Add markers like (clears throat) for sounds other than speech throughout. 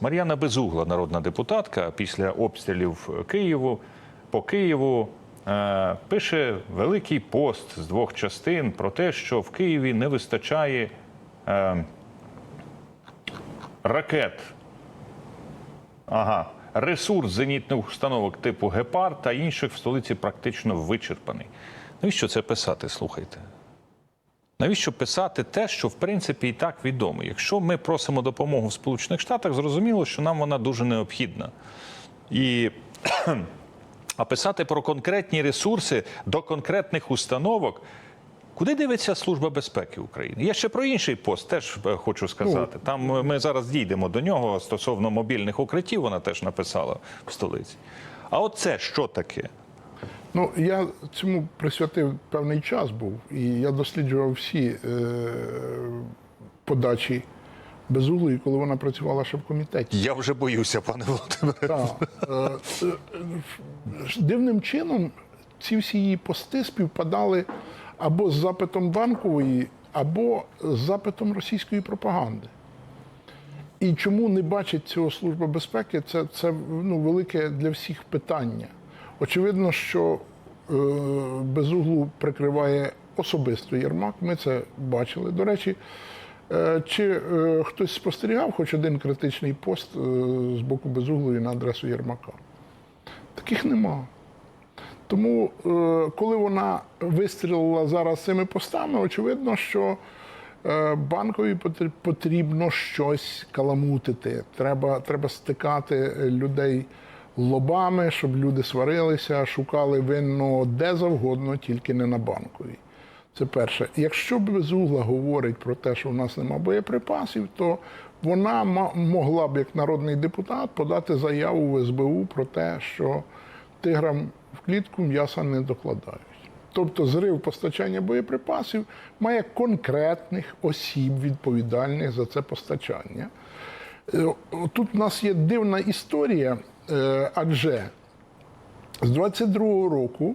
Мар'яна Безугла, народна депутатка, після обстрілів Києву по Києву е, пише великий пост з двох частин про те, що в Києві не вистачає е, ракет. Ага, ресурс зенітних установок типу Гепард та інших в столиці практично вичерпаний. Навіщо це писати? Слухайте. Навіщо писати те, що в принципі і так відомо? Якщо ми просимо допомогу в Сполучених Штатах, зрозуміло, що нам вона дуже необхідна. І (clears throat) а писати про конкретні ресурси до конкретних установок. Куди дивиться Служба безпеки України? Я ще про інший пост теж е, хочу сказати. Там е, ми зараз дійдемо до нього стосовно мобільних укриттів. Вона теж написала в столиці. А от це що таке? Ну, я цьому присвятив певний час був, і я досліджував всі е, подачі Безуглої, коли вона працювала ще в комітеті. Я вже боюся, пане Володимире. Так. Е, е, Дивним чином ці всі її пости співпадали або з запитом банкової, або з запитом російської пропаганди. І чому не бачить цього Служба безпеки, це, це ну, велике для всіх питання. Очевидно, що е, безуглу прикриває особисто Єрмак. Ми це бачили. До речі, е, чи е, хтось спостерігав хоч один критичний пост з боку безуглої на адресу Єрмака? Таких нема. Тому, коли вона вистрілила зараз цими постами, очевидно, що банкові потрібно щось каламутити. Треба, треба стикати людей лобами, щоб люди сварилися, шукали винного де завгодно, тільки не на банковій. Це перше. Якщо Безугла говорить про те, що в нас немає боєприпасів, то вона могла б, як народний депутат, подати заяву в СБУ про те, що тиграм в клітку м'яса не докладають. Тобто зрив постачання боєприпасів має конкретних осіб відповідальних за це постачання. Е, Тут у нас є дивна історія, адже з 22-го року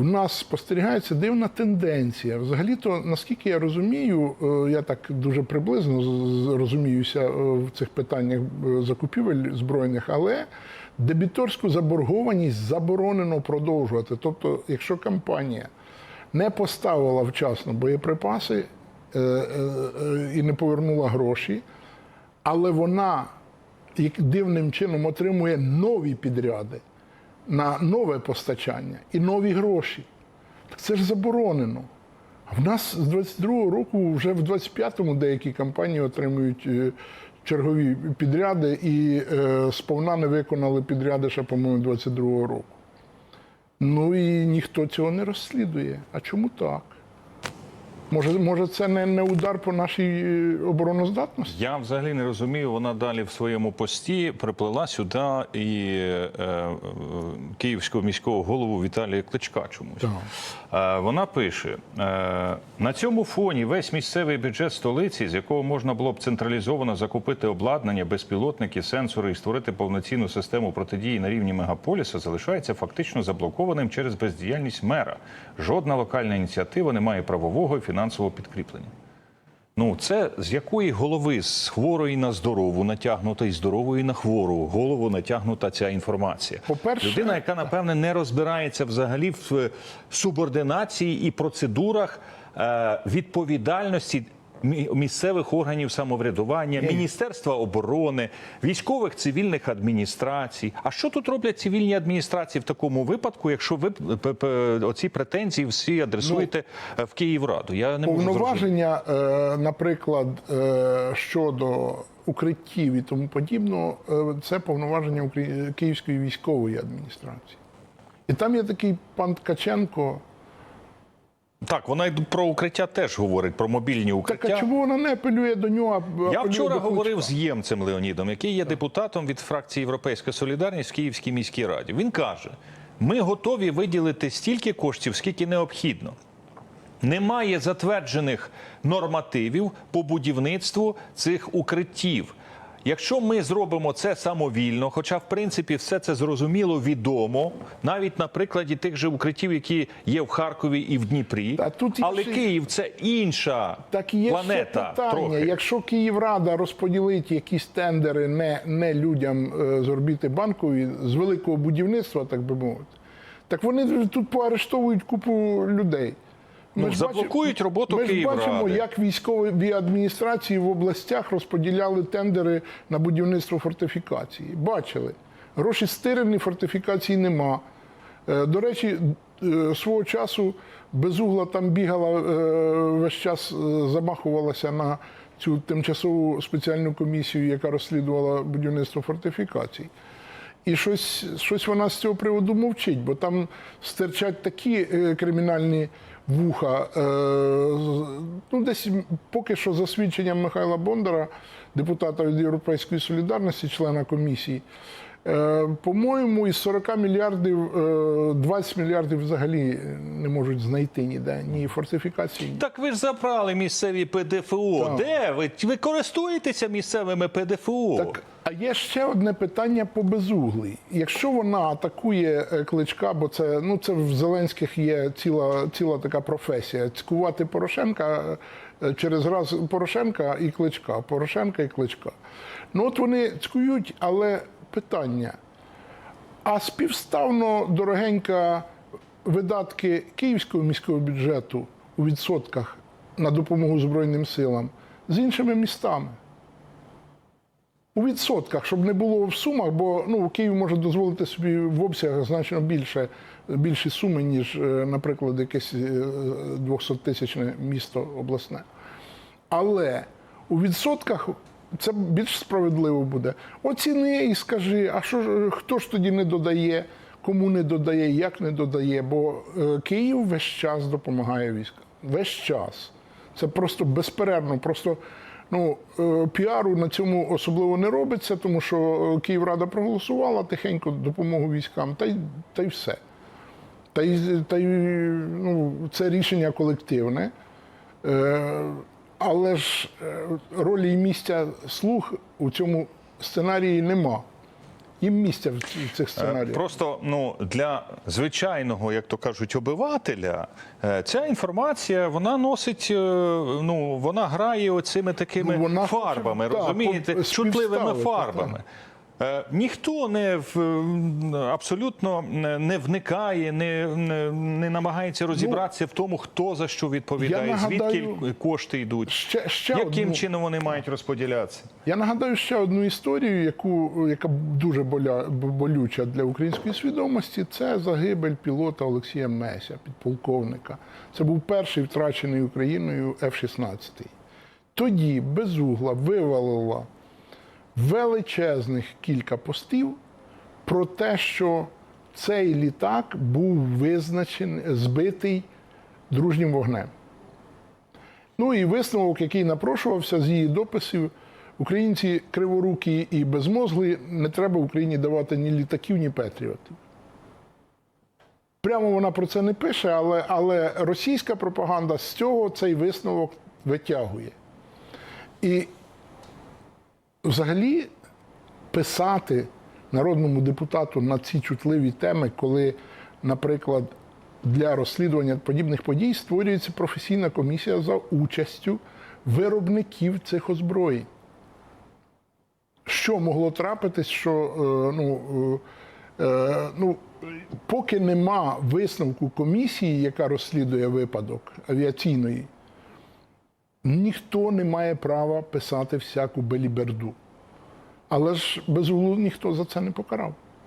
в нас спостерігається дивна тенденція. Взагалі-то, наскільки я розумію, е, я так дуже приблизно розуміюся е, в цих питаннях е, закупівель збройних, але дебіторську заборгованість заборонено продовжувати. Тобто, якщо компанія не поставила вчасно боєприпаси е, е, е, і не повернула гроші, але вона як дивним чином отримує нові підряди на нове постачання і нові гроші. Так це ж заборонено. А в нас з 22-го року, вже в 25-му деякі компанії отримують е, чергові підряди і е, сповна не виконали підряди ще, по-моєму, 22-го року. Ну і ніхто цього не розслідує. А чому так? Може, може це не, не удар по нашій е, обороноздатності? Я взагалі не розумію. Вона далі в своєму пості приплила сюди і е, е, київського міського голову Віталія Кличка чомусь. Е, вона пише: е, на цьому фоні весь місцевий бюджет столиці, з якого можна було б централізовано закупити обладнання, безпілотники, сенсори і створити повноцінну систему протидії на рівні мегаполіса, залишається фактично заблокованим через бездіяльність мера. Жодна локальна ініціатива не має правового і фінансового підкріплення. Ну, це з якої голови з хворої на здорову натягнута і здорової на хвору голову натягнута ця інформація. По-перше, людина, яка напевне не розбирається взагалі в е, субординації і процедурах е, відповідальності. Мі- Місцевих органів самоврядування, Міністерства оборони, військових цивільних адміністрацій. А що тут роблять цивільні адміністрації в такому випадку, якщо ви оці претензії всі адресуєте е, в Київраду? Я не можу. Повноваження, е, наприклад, е, щодо укриттів і тому подібного, це повноваження Київської військової адміністрації. І там є такий пан Ткаченко. Так, вона й про укриття теж говорить про мобільні Так укриття. а чому вона не апелює до нього? а Я вчора до говорив з Ємцем Леонідом, який є депутатом від фракції Європейська Солідарність в Київській міській раді. Він каже: ми готові виділити стільки коштів, скільки необхідно. Немає затверджених нормативів по будівництву цих укриттів. Якщо ми зробимо це самовільно, хоча в принципі все це зрозуміло, відомо, навіть на прикладі тих же укриттів, які є в Харкові і в Дніпрі, Та тут але ще- Київ це інша Так і є планета. питання. трохи. Якщо Київрада розподілить якісь тендери не, не людям е, з орбіти банкової, з великого будівництва, так би мовити, так вони тут поарештовують купу людей. Ми Ну, ж заблокують бачимо- роботу Ми ж Київради. бачимо, як військові адміністрації в областях розподіляли тендери на будівництво фортифікації. Бачили. Гроші стирені, фортифікацій нема. Е, До речі, е, свого часу безугла там бігала е, весь час, замахувалася на цю тимчасову спеціальну комісію, яка розслідувала будівництво фортифікацій. І щось, щось вона з цього приводу мовчить, бо там стирчать такі кримінальні вуха. Е, ну, десь поки що за свідченням Михайла Бондара, депутата від Європейської солідарності, члена комісії, по-моєму, із 40 мільярдів е, 20 мільярдів взагалі не можуть знайти ніде ні фортифікації. ні. Так ви ж забрали місцеві ПДФО. Так. Де ви? Ви користуєтеся місцевими ПДФО? Так, а є ще одне питання по безуглій. Якщо вона атакує е, кличка, бо це ну це в Зеленських є ціла, ціла така професія. Цькувати Порошенка е, через раз Порошенка і кличка, Порошенка і кличка. Ну от вони цькують, але питання. А співставно дорогенька видатки київського міського бюджету у відсотках на допомогу Збройним силам з іншими містами. У відсотках, щоб не було в сумах, бо ну, Київ може дозволити собі в обсягах значно більше, більші суми, ніж, е, наприклад, якесь 200-тисячне місто обласне. Але у відсотках це більш справедливо буде. Оціни і скажи, а що ж, хто ж тоді не додає, кому не додає, як не додає, бо е, Київ весь час допомагає військам. Весь час. Це просто безперервно. Просто ну, е, піару на цьому особливо не робиться, тому що е, Київрада проголосувала тихенько допомогу військам, та й, та й все. Та й, та й ну, це рішення колективне. Е, але ж ролі і місця слуг у цьому сценарії нема. Їм місця в цих Е, сценаріях. Просто ну для звичайного, як то кажуть, обивателя, е, ця інформація вона носить, е, ну вона грає оцими такими Ну, вона фарбами, так, розумієте, чутливими фарбами. фарбами. Е, Ніхто не в абсолютно не вникає, не, не, не намагається розібратися в тому, хто за що відповідає, Ну, я звідки кошти йдуть, Ще, ще яким одну, чином вони мають розподілятися. Я нагадаю ще одну історію, яку, яка дуже боля, болюча для української свідомості. Це загибель пілота Олексія Меся, підполковника. Це був перший втрачений Україною F-16. Тоді безугла вивалила величезних кілька постів про те, що цей літак був визначений, збитий дружнім вогнем. Ну і висновок, який напрошувався з її дописів, українці криворукі і безмозглі, не треба Україні давати ні літаків, ні патріотів. Прямо вона про це не пише, але, але російська пропаганда з цього цей висновок витягує. І взагалі писати народному депутату на ці чутливі теми, коли, наприклад, для розслідування подібних подій створюється професійна комісія за участю виробників цих озброєнь. Що могло трапитись, що е, ну, е, е, ну, поки нема висновку комісії, яка розслідує випадок авіаційної, ніхто не має права писати всяку беліберду. Але ж без углу ніхто за це не покарав.